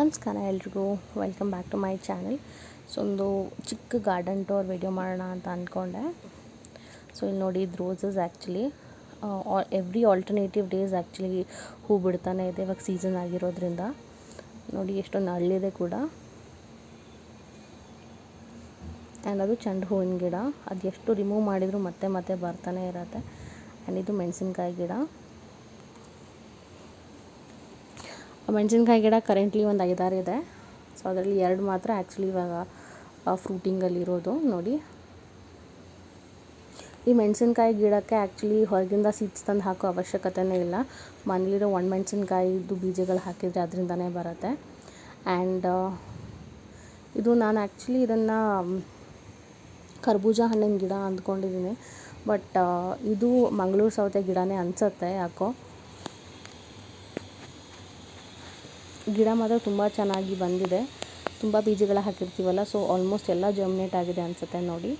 ನಮಸ್ಕಾರ ಎಲ್ರಿಗೂ. Welcome back to my channel so ಒಂದು ಚಿಕ್ಕ ಗಾರ್ಡನ್ ಟೂರ್ ವಿಡಿಯೋ ಮಾಡೋಣ ಅಂತ ಅಂದ್ಕೊಂಡೆ ಸೊ ಇಲ್ಲಿ ನೋಡಿ ಇದು roses actually every alternative days actually ಹೂ ಬಿಡ್ತಾನೆ ಇದೆ ಇವಾಗ ಸೀಸನ್ ಆಗಿರೋದ್ರಿಂದ. ನೋಡಿ ಎಷ್ಟೊಂದು ಹಳ್ಳಿದೆ ಕೂಡ. ಆ್ಯಂಡ್ ಅದು ಚೆಂಡು ಹೂವಿನ ಗಿಡ. ಅದು ಎಷ್ಟು ರಿಮೂವ್ ಮಾಡಿದರೂ ಮತ್ತೆ ಮತ್ತೆ ಬರ್ತಾನೆ ಇರತ್ತೆ. ಆ್ಯಂಡ್ ಇದು ಮೆಣಸಿನ್ಕಾಯಿ ಗಿಡ. ಮೆಣಸಿನ್ಕಾಯಿ ಗಿಡ ಕರೆಂಟ್ಲಿ ಒಂದು ಐದಾರು ಇದೆ. ಸೊ ಅದರಲ್ಲಿ ಎರಡು ಮಾತ್ರ ಆ್ಯಕ್ಚುಲಿ ಇವಾಗ ಫ್ರೂಟಿಂಗಲ್ಲಿರೋದು ನೋಡಿ. ಈ ಮೆಣಸಿನ್ಕಾಯಿ ಗಿಡಕ್ಕೆ ಆ್ಯಕ್ಚುಲಿ ಹೊರಗಿಂದ ಸೀಡ್ಸ್ ತಂದು ಹಾಕೋ ಅವಶ್ಯಕತೆನೇ ಇಲ್ಲ. ಮನೇಲಿರೋ ಒಣ ಮೆಣಸಿನ್ಕಾಯಿದು ಬೀಜಗಳು ಹಾಕಿದರೆ ಅದರಿಂದನೇ ಬರುತ್ತೆ. ಆ್ಯಂಡ್ ಇದು ನಾನು ಆ್ಯಕ್ಚುಲಿ ಇದನ್ನು ಕರ್ಬೂಜ ಹಣ್ಣಿನ ಗಿಡ ಅಂದ್ಕೊಂಡಿದ್ದೀನಿ ಬಟ್ ಇದು ಮಂಗಳೂರು ಸೌತೆ ಗಿಡನೇ ಅನಿಸುತ್ತೆ ಯಾಕೋ. ಗಿಡ ಮಾತ್ರ ತುಂಬ ಚೆನ್ನಾಗಿ ಬಂದಿದೆ. ತುಂಬ ಬೀಜಗಳ ಹಾಕಿರ್ತೀವಲ್ಲ ಸೊ ಆಲ್ಮೋಸ್ಟ್ ಎಲ್ಲ ಜರ್ಮಿನೇಟ್ ಆಗಿದೆ ಅನಿಸುತ್ತೆ ನೋಡಿ.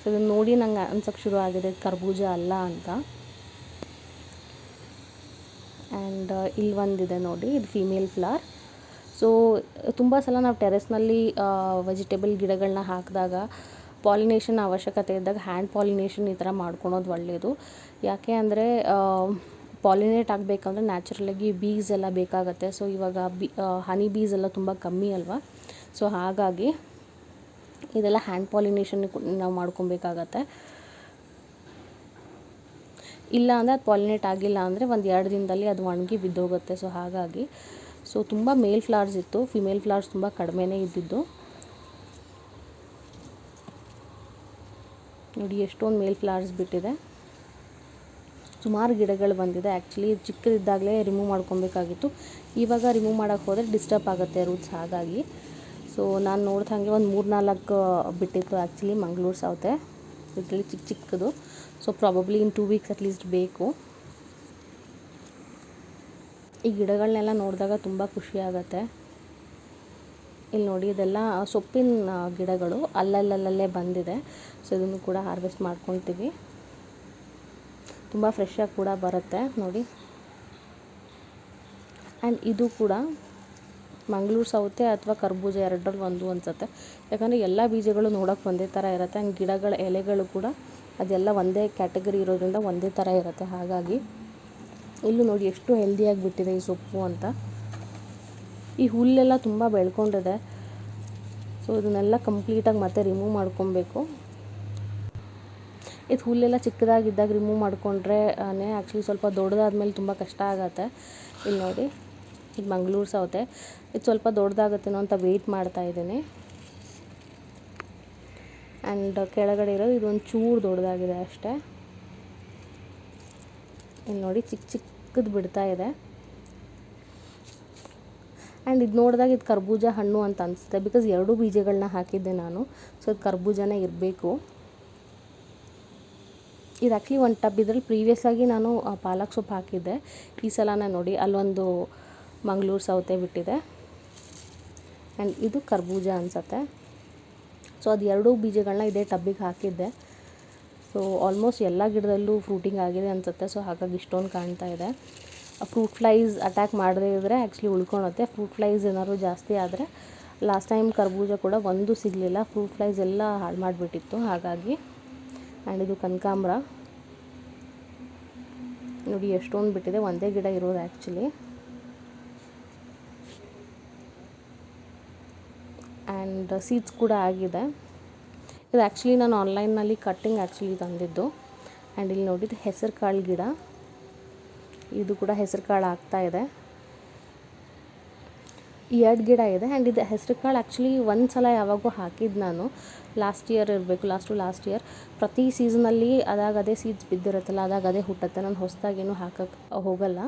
ಸೊ ಇದನ್ನು ನೋಡಿ ನಂಗೆ ಅನ್ಸೋಕ್ಕೆ ಶುರು ಆಗಿದೆ, ಕರ್ಬೂಜ ಅಲ್ಲ ಅಂತ. ಆ್ಯಂಡ್ ಇಲ್ಲಿ ಒಂದಿದೆ ನೋಡಿ, ಇದು ಫೀಮೇಲ್ ಫ್ಲವರ್ ಸೊ ತುಂಬ ಸಲ ನಾವು ಟೆರೆಸ್ನಲ್ಲಿ ವೆಜಿಟೇಬಲ್ ಗಿಡಗಳನ್ನ ಹಾಕಿದಾಗ ಪಾಲಿನೇಷನ್ ಅವಶ್ಯಕತೆ ಇದ್ದಾಗ ಹ್ಯಾಂಡ್ ಪಾಲಿನೇಷನ್ ಈ ಥರ ಮಾಡ್ಕೊಳೋದು ಒಳ್ಳೆಯದು ಯಾಕೆ ಅಂದರೆ ಪಾಲಿನೇಟ್ ಆಗಬೇಕಂದ್ರೆ ನ್ಯಾಚುರಲಾಗಿ ಬೀಸ್ ಎಲ್ಲ ಬೇಕಾಗುತ್ತೆ. ಸೊ, ಇವಾಗ ಬಿ ಹನಿ ಬೀಸ್ ಎಲ್ಲ ತುಂಬ ಕಮ್ಮಿ ಅಲ್ವಾ? ಸೊ, ಹಾಗಾಗಿ ಇದೆಲ್ಲ ಹ್ಯಾಂಡ್ ಪಾಲಿನೇಷನ್ ನಾವು ಮಾಡ್ಕೊಬೇಕಾಗತ್ತೆ. ಇಲ್ಲ ಅಂದರೆ ಅದು ಪಾಲಿನೇಟ್ ಆಗಿಲ್ಲ ಅಂದರೆ ಒಂದು ಎರಡು ದಿನದಲ್ಲಿ ಅದು ಒಣಗಿ ಬಿದ್ದೋಗುತ್ತೆ. ಸೊ, ಹಾಗಾಗಿ ಸೊ, ತುಂಬ ಮೇಲ್ ಫ್ಲವರ್ಸ್ ಇತ್ತು. ಫಿಮೇಲ್ ಫ್ಲವರ್ಸ್ ತುಂಬ ಕಡಿಮೆನೇ ಇದ್ದಿದ್ದು. ನೋಡಿ, ಎಷ್ಟೊಂದು ಮೇಲ್ ಫ್ಲವರ್ಸ್ ಬಿಟ್ಟಿದೆ. ಸುಮಾರು ಗಿಡಗಳು ಬಂದಿದೆ. ಆ್ಯಕ್ಚುಲಿ ಚಿಕ್ಕದಿದ್ದಾಗಲೇ ರಿಮೂವ್ ಮಾಡ್ಕೊಬೇಕಾಗಿತ್ತು. ಇವಾಗ ರಿಮೂವ್ ಮಾಡೋಕ್ಕೆ ಹೋದರೆ ಡಿಸ್ಟರ್ಬ್ ಆಗುತ್ತೆ ರೂಟ್ಸ್ ಹಾಗಾಗಿ. ಸೊ ನಾನು ನೋಡ್ದ ಹಾಗೆ ಒಂದು ಮೂರು ನಾಲ್ಕು ಬಿಟ್ಟಿತ್ತು ಆ್ಯಕ್ಚುಲಿ ಮಂಗಳೂರು ಸೌತೆ. ಇದರಲ್ಲಿ ಚಿಕ್ಕ ಚಿಕ್ಕದು. So probably in two weeks at least ಬೇಕು. ಈ ಗಿಡಗಳನ್ನೆಲ್ಲ ನೋಡಿದಾಗ ತುಂಬ ಖುಷಿ ಆಗುತ್ತೆ. ಇಲ್ಲಿ ನೋಡಿ, ಇದೆಲ್ಲ ಸೊಪ್ಪಿನ ಗಿಡಗಳು ಅಲ್ಲಲ್ಲಲ್ಲೇ ಬಂದಿದೆ. ಸೊ ಇದನ್ನು ಕೂಡ ಹಾರ್ವೆಸ್ಟ್ ಮಾಡ್ಕೊಳ್ತೀವಿ ತುಂಬ ಫ್ರೆಶ್ಶಾಗಿ ಕೂಡ ಬರುತ್ತೆ, ನೋಡಿ. ಆ್ಯಂಡ್ ಇದು ಕೂಡ ಮಂಗಳೂರು ಸೌತೆ ಅಥವಾ ಕರ್ಬೂಜ ಎರಡರಲ್ಲಿ ಒಂದು ಅನಿಸುತ್ತೆ. ಯಾಕಂದರೆ ಎಲ್ಲ ಬೀಜಗಳು ನೋಡೋಕೆ ಒಂದೇ ಥರ ಇರುತ್ತೆ ಆ್ಯಂಡ್ ಗಿಡಗಳ ಎಲೆಗಳು ಕೂಡ ಅದೆಲ್ಲ ಒಂದೇ ಕ್ಯಾಟಗರಿ ಇರೋದ್ರಿಂದ ಒಂದೇ ಥರ ಇರುತ್ತೆ. ಹಾಗಾಗಿ ಇಲ್ಲೂ ನೋಡಿ ಎಷ್ಟು ಹೆಲ್ದಿಯಾಗಿ ಬಿಟ್ಟಿದೆ ಈ ಸೊಪ್ಪು ಅಂತ. ಈ ಹುಲ್ಲೆಲ್ಲ ತುಂಬ ಬೆಳ್ಕೊಂಡಿದೆ. ಸೊ ಇದನ್ನೆಲ್ಲ ಕಂಪ್ಲೀಟಾಗಿ ಮತ್ತೆ ರಿಮೂವ್ ಮಾಡ್ಕೊಬೇಕು. ಇದು ಹುಲ್ಲೆಲ್ಲ ಚಿಕ್ಕದಾಗಿದ್ದಾಗ ರಿಮೂವ್ ಮಾಡಿಕೊಂಡ್ರೆ ಆ್ಯಕ್ಚುಲಿ ಸ್ವಲ್ಪ ದೊಡ್ಡದಾದ್ಮೇಲೆ ತುಂಬ ಕಷ್ಟ ಆಗುತ್ತೆ. ಇಲ್ಲಿ ನೋಡಿ, ಇದು ಮಂಗಳೂರು ಸೌತೆ. ಇದು ಸ್ವಲ್ಪ ದೊಡ್ಡದಾಗತ್ತೇನೋ ಅಂತ ವೆಯ್ಟ್ ಮಾಡ್ತಾ ಇದ್ದೀನಿ. ಆ್ಯಂಡ್ ಕೆಳಗಡೆ ಇರೋದು ಇದೊಂದು ಚೂರು ದೊಡ್ಡದಾಗಿದೆ ಅಷ್ಟೇ. ಇಲ್ಲಿ ನೋಡಿ ಚಿಕ್ಕ ಚಿಕ್ಕದು ಬಿಡ್ತಾ ಇದೆ. ಆ್ಯಂಡ್ ಇದು ನೋಡಿದಾಗ ಇದು ಕರ್ಬೂಜ ಹಣ್ಣು ಅಂತ ಅನಿಸುತ್ತೆ ಬಿಕಾಸ್ ಎರಡೂ ಬೀಜಗಳನ್ನ ಹಾಕಿದ್ದೆ ನಾನು. ಸೊ ಇದು ಕರ್ಬೂಜನೇ ಇರಬೇಕು. ಇದು ಆ್ಯಕ್ಚುಲಿ ಒಂದು ಟಬ್ ಇದ್ರಲ್ಲಿ ಪ್ರೀವಿಯಸ್ ಆಗಿ ನಾನು ಪಾಲಕ್ ಸೊಪ್ಪು ಹಾಕಿದ್ದೆ. ಈ ಸಲನ ನೋಡಿ ಅಲ್ಲೊಂದು ಮಂಗಳೂರು ಸೌತೆ ಬಿಟ್ಟಿದೆ. ಆ್ಯಂಡ್ ಇದು ಕರ್ಬೂಜ ಅನಿಸತ್ತೆ. ಸೊ ಅದು ಎರಡೂ ಬೀಜಗಳನ್ನ ಇದೇ ಟಬ್ಬಿಗೆ ಹಾಕಿದ್ದೆ. ಸೊ ಆಲ್ಮೋಸ್ಟ್ ಎಲ್ಲ ಗಿಡದಲ್ಲೂ ಫ್ರೂಟಿಂಗ್ ಆಗಿದೆ ಅನಿಸುತ್ತೆ. ಸೊ ಹಾಗಾಗಿ ಇಷ್ಟೊಂದು ಕಾಣ್ತಾ ಇದೆ. ಫ್ರೂಟ್ ಫ್ಲೈಸ್ ಅಟ್ಯಾಕ್ ಮಾಡದೇ ಇದ್ದರೆ ಆ್ಯಕ್ಚುಲಿ ಉಳ್ಕೊಳತ್ತೆ. ಫ್ರೂಟ್ ಫ್ಲೈಸ್ ಏನಾದ್ರು ಜಾಸ್ತಿ ಆದರೆ ಲಾಸ್ಟ್ ಟೈಮ್ ಕರ್ಬೂಜ ಕೂಡ ಒಂದು ಸಿಗಲಿಲ್ಲ. ಫ್ರೂಟ್ ಫ್ಲೈಸ್ ಎಲ್ಲ ಹಾಳು ಮಾಡಿಬಿಟ್ಟಿತ್ತು. ಹಾಗಾಗಿ ಆ್ಯಂಡ್ ಇದು ಕನಕಾಂಬ್ರ. ನೋಡಿ, ಎಷ್ಟೊಂದು ಬಿಟ್ಟಿದೆ. ಒಂದೇ ಗಿಡ ಇರೋದು ಆ್ಯಕ್ಚುಲಿ ಆ್ಯಂಡ್ ಸೀಡ್ಸ್ ಕೂಡ ಆಗಿದೆ. ಇದು ಆ್ಯಕ್ಚುಲಿ ನಾನು ಆನ್ಲೈನ್ನಲ್ಲಿ ಕಟ್ಟಿಂಗ್ ಆ್ಯಕ್ಚುಲಿ ತಂದಿದ್ದು. ಆ್ಯಂಡ್ ಇಲ್ಲಿ ನೋಡಿದ್ದು ಹೆಸರು ಕಾಳು ಗಿಡ. ಇದು ಕೂಡ ಹೆಸರು ಕಾಳು ಆಗ್ತಾ ಇದೆ. ಎರಡು ಗಿಡ ಇದೆ. ಆ್ಯಂಡ್ ಇದು ಹೆಸರು ಕಾಳು ಆ್ಯಕ್ಚುಲಿ ಒಂದು ಸಲ ಯಾವಾಗೂ ಹಾಕಿದ್ದು ನಾನು. ಲಾಸ್ಟ್ ಇಯರ್ ಇರಬೇಕು ಲಾಸ್ಟು ಲಾಸ್ಟ್ ಇಯರ್ ಪ್ರತಿ ಸೀಸನಲ್ಲಿ ಅದಾಗ ಅದೇ ಸೀಡ್ಸ್ ಬಿದ್ದಿರುತ್ತಲ್ಲ, ಅದಾಗ ಅದೇ ಹುಟ್ಟುತ್ತೆ. ನಾನು ಹೊಸದಾಗೇನು ಹಾಕಕ್ಕೆ ಹೋಗಲ್ಲ.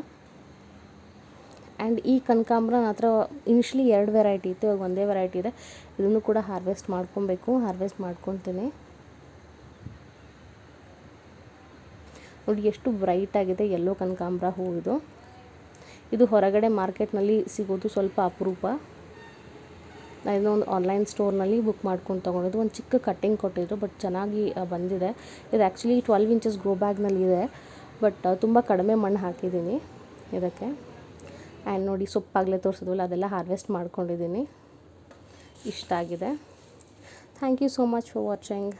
ಆ್ಯಂಡ್ ಈ ಕನಕಾಂಬ್ರ ನನ್ನ ಹತ್ರ ಇನಿಷಿಯಲಿ ಎರಡು ವೆರೈಟಿ ಇತ್ತು, ಇವಾಗ ಒಂದೇ ವೆರೈಟಿ ಇದೆ. ಇದನ್ನು ಕೂಡ ಹಾರ್ವೆಸ್ಟ್ ಮಾಡ್ಕೊಬೇಕು ಹಾರ್ವೆಸ್ಟ್ ಮಾಡ್ಕೊತೀನಿ ನೋಡಿ, ಎಷ್ಟು ಬ್ರೈಟ್ ಆಗಿದೆ ಎಲ್ಲೋ ಕನಕಾಂಬ್ರ ಹೂವು ಇದು. ಇದು ಹೊರಗಡೆ ಮಾರ್ಕೆಟ್ನಲ್ಲಿ ಸಿಗೋದು ಸ್ವಲ್ಪ ಅಪರೂಪ. ನಾನು ಒಂದು ಆನ್ಲೈನ್ ಸ್ಟೋರ್ನಲ್ಲಿ ಬುಕ್ ಮಾಡ್ಕೊಂಡು ತೊಗೊಂಡಿದ್ದು. ಒಂದು ಚಿಕ್ಕ ಕಟ್ಟಿಂಗ್ ಕೊಟ್ಟಿದ್ರು ಬಟ್ ಚೆನ್ನಾಗಿ ಬಂದಿದೆ. ಇದು ಆ್ಯಕ್ಚುಲಿ ಟ್ವೆಲ್ವ್ ಇಂಚಸ್ ಗ್ರೋ ಬ್ಯಾಗ್ನಲ್ಲಿ ಇದೆ ಬಟ್ ತುಂಬ ಕಡಿಮೆ ಮಣ್ಣು ಹಾಕಿದ್ದೀನಿ ಇದಕ್ಕೆ. ಆ್ಯಂಡ್ ನೋಡಿ, ಸೊಪ್ಪಾಗಲೇ ತೋರಿಸಿದ್ವಲ್ಲ, ಅದೆಲ್ಲ ಹಾರ್ವೆಸ್ಟ್ ಮಾಡ್ಕೊಂಡಿದ್ದೀನಿ. ಇಷ್ಟ ಆಗಿದೆ thank you so much for watching